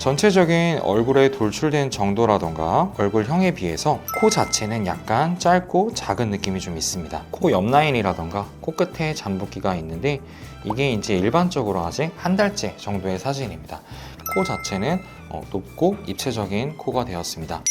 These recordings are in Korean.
전체적인 얼굴에 돌출된 정도라던가 얼굴형에 비해서 코 자체는 약간 짧고 작은 느낌이 좀 있습니다. 코 옆 라인이라던가 코끝에 잠붓기가 있는데 이게 이제 일반적으로 아직 한 달째 정도의 사진입니다. 코 자체는 어, 높고 입체적인 코가 되었습니다.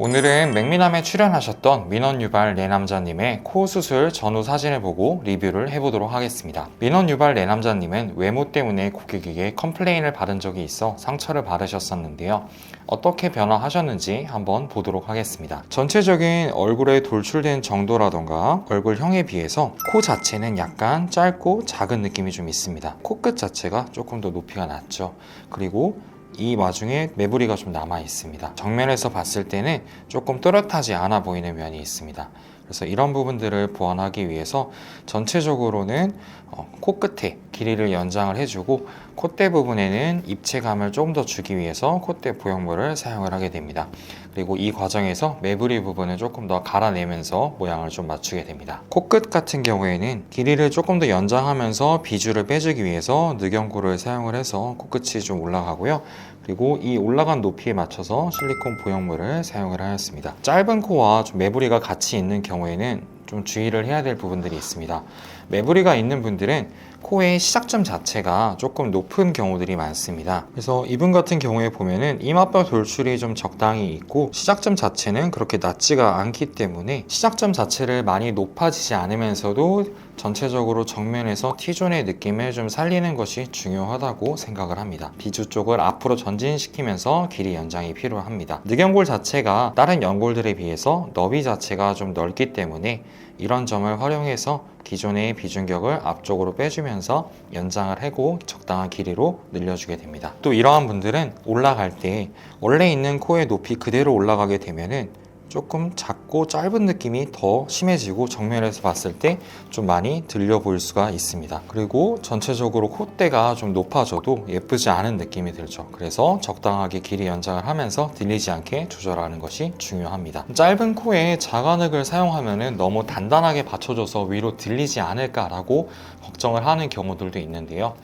오늘은 맥미남에 출연하셨던 민원유발 내남자님의 코 수술 전후 사진을 보고 리뷰를 해보도록 하겠습니다. 민원유발 내남자님은 외모 때문에 고객에게 컴플레인을 받은 적이 있어 상처를 받으셨었는데요. 어떻게 변화하셨는지 한번 보도록 하겠습니다. 전체적인 얼굴에 돌출된 정도라던가 얼굴형에 비해서 코 자체는 약간 짧고 작은 느낌이 좀 있습니다. 코끝 자체가 조금 더 높이가 낮죠. 그리고 이 와중에 매부리가 좀 남아 있습니다. 정면에서 봤을 때는 조금 또렷하지 않아 보이는 면이 있습니다. 그래서 이런 부분들을 보완하기 위해서 전체적으로는 어, 코끝에 길이를 연장을 해주고 콧대 부분에는 입체감을 조금 더 주기 위해서 콧대 보형물을 사용을 하게 됩니다. 그리고 이 과정에서 매부리 부분을 조금 더 갈아내면서 모양을 좀 맞추게 됩니다. 코끝 같은 경우에는 길이를 조금 더 연장하면서 비주를 빼주기 위해서 늑연고를 사용을 해서 코끝이 좀 올라가고요. 그리고 이 올라간 높이에 맞춰서 실리콘 보형물을 사용을 하였습니다. 짧은 코와 좀 매부리가 같이 있는 경우 에는 좀 주의를 해야 될 부분들이 있습니다. 매부리가 있는 분들은 코의 시작점 자체가 조금 높은 경우들이 많습니다. 그래서 이분 같은 경우에 보면은 이마뼈 돌출이 좀 적당히 있고 시작점 자체는 그렇게 낮지가 않기 때문에 시작점 자체를 많이 높아지지 않으면서도 전체적으로 정면에서 T존의 느낌을 좀 살리는 것이 중요하다고 생각을 합니다. 비주 쪽을 앞으로 전진시키면서 길이 연장이 필요합니다. 늑연골 자체가 다른 연골들에 비해서 너비 자체가 좀 넓기 때문에 이런 점을 활용해서 기존의 비중격을 앞쪽으로 빼주면서 연장을 하고 적당한 길이로 늘려주게 됩니다. 또 이러한 분들은 올라갈 때 원래 있는 코의 높이 그대로 올라가게 되면은 조금 작고 짧은 느낌이 더 심해지고 정면에서 봤을 때 좀 많이 들려 보일 수가 있습니다. 그리고 전체적으로 콧대가 좀 높아져도 예쁘지 않은 느낌이 들죠. 그래서 적당하게 길이 연장을 하면서 들리지 않게 조절하는 것이 중요합니다. 짧은 코에 자간흙을 사용하면 너무 단단하게 받쳐줘서 위로 들리지 않을까라고 걱정을 하는 경우들도 있는데요.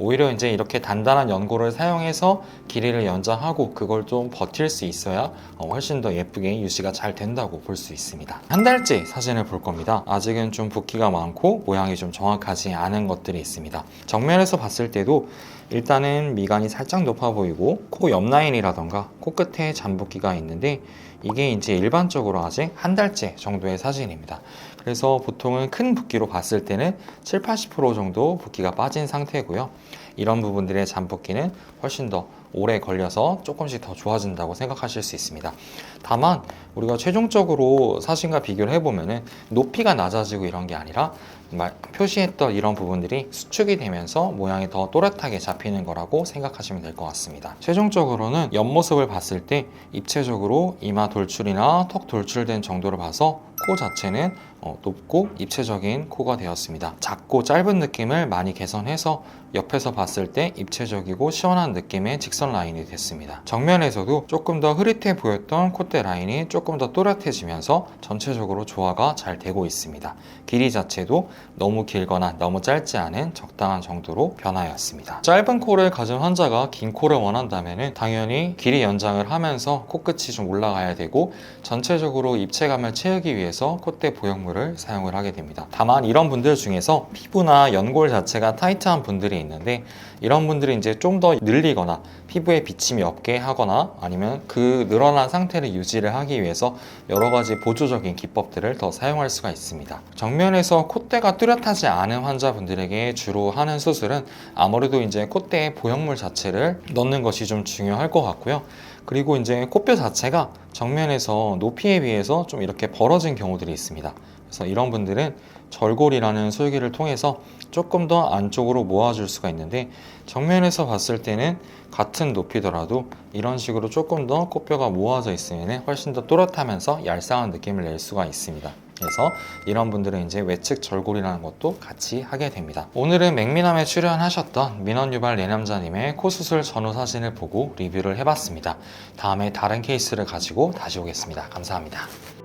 오히려 이제 이렇게 단단한 연고를 사용해서 길이를 연장하고 그걸 좀 버틸 수 있어야 어, 훨씬 더 예쁘게 유지가 잘 된다고 볼 수 있습니다. 한 달째 사진을 볼 겁니다. 아직은 좀 붓기가 많고 모양이 좀 정확하지 않은 것들이 있습니다. 정면에서 봤을 때도 일단은 미간이 살짝 높아 보이고 코 옆 라인이라던가 코끝에 잠붓기가 있는데 이게 이제 일반적으로 아직 한 달째 정도의 사진입니다. 그래서 보통은 큰 붓기로 봤을 때는 7, 80% 정도 붓기가 빠진 상태고요. 이런 부분들의 잠붓기는 훨씬 더 오래 걸려서 조금씩 더 좋아진다고 생각하실 수 있습니다. 다만 우리가 최종적으로 사진과 비교를 해보면은 높이가 낮아지고 이런 게 아니라 말- 표시했던 이런 부분들이 수축이 되면서 모양이 더 또렷하게 잡히는 거라고 생각하시면 될 것 같습니다. 최종적으로는 옆모습을 봤을 때 입체적으로 이마 돌출이나 턱 돌출된 정도를 봐서 코 자체는 어, 높고 입체적인 코가 되었습니다. 작고 짧은 느낌을 많이 개선해서 옆에서 봤을 때 입체적이고 시원한 느낌의 직선 라인이 됐습니다. 정면에서도 조금 더 흐릿해 보였던 콧대 라인이 조금 더 또렷해지면서 전체적으로 조화가 잘 되고 있습니다. 길이 자체도 너무 길거나 너무 짧지 않은 적당한 정도로 변화였습니다. 짧은 코를 가진 환자가 긴 코를 원한다면 당연히 길이 연장을 하면서 코끝이 좀 올라가야 되고 전체적으로 입체감을 채우기 위해서 콧대 보형물 을 사용을 하게 됩니다. 다만 이런 분들 중에서 피부나 연골 자체가 타이트한 분들이 있는데 이런 분들이 이제 좀 더 늘리거나 피부에 비침이 없게 하거나 아니면 그 늘어난 상태를 유지를 하기 위해서 여러 가지 보조적인 기법들을 더 사용할 수가 있습니다. 정면에서 콧대가 뚜렷하지 않은 환자분들에게 주로 하는 수술은 아무래도 이제 콧대에 보형물 자체를 넣는 것이 좀 중요할 것 같고요. 그리고 이제 코뼈 자체가 정면에서 높이에 비해서 좀 이렇게 벌어진 경우들이 있습니다. 그래서 이런 분들은 절골이라는 술기를 통해서 조금 더 안쪽으로 모아줄 수가 있는데 정면에서 봤을 때는 같은 높이더라도 이런 식으로 조금 더 코뼈가 모아져 있으면 훨씬 더 또렷하면서 얄쌍한 느낌을 낼 수가 있습니다. 그래서 이런 분들은 이제 외측 절골이라는 것도 같이 하게 됩니다. 오늘은 맥미남에 출연하셨던 민원 유발 내남자님의 코 수술 전후 사진을 보고 리뷰를 해봤습니다. 다음에 다른 케이스를 가지고 다시 오겠습니다. 감사합니다.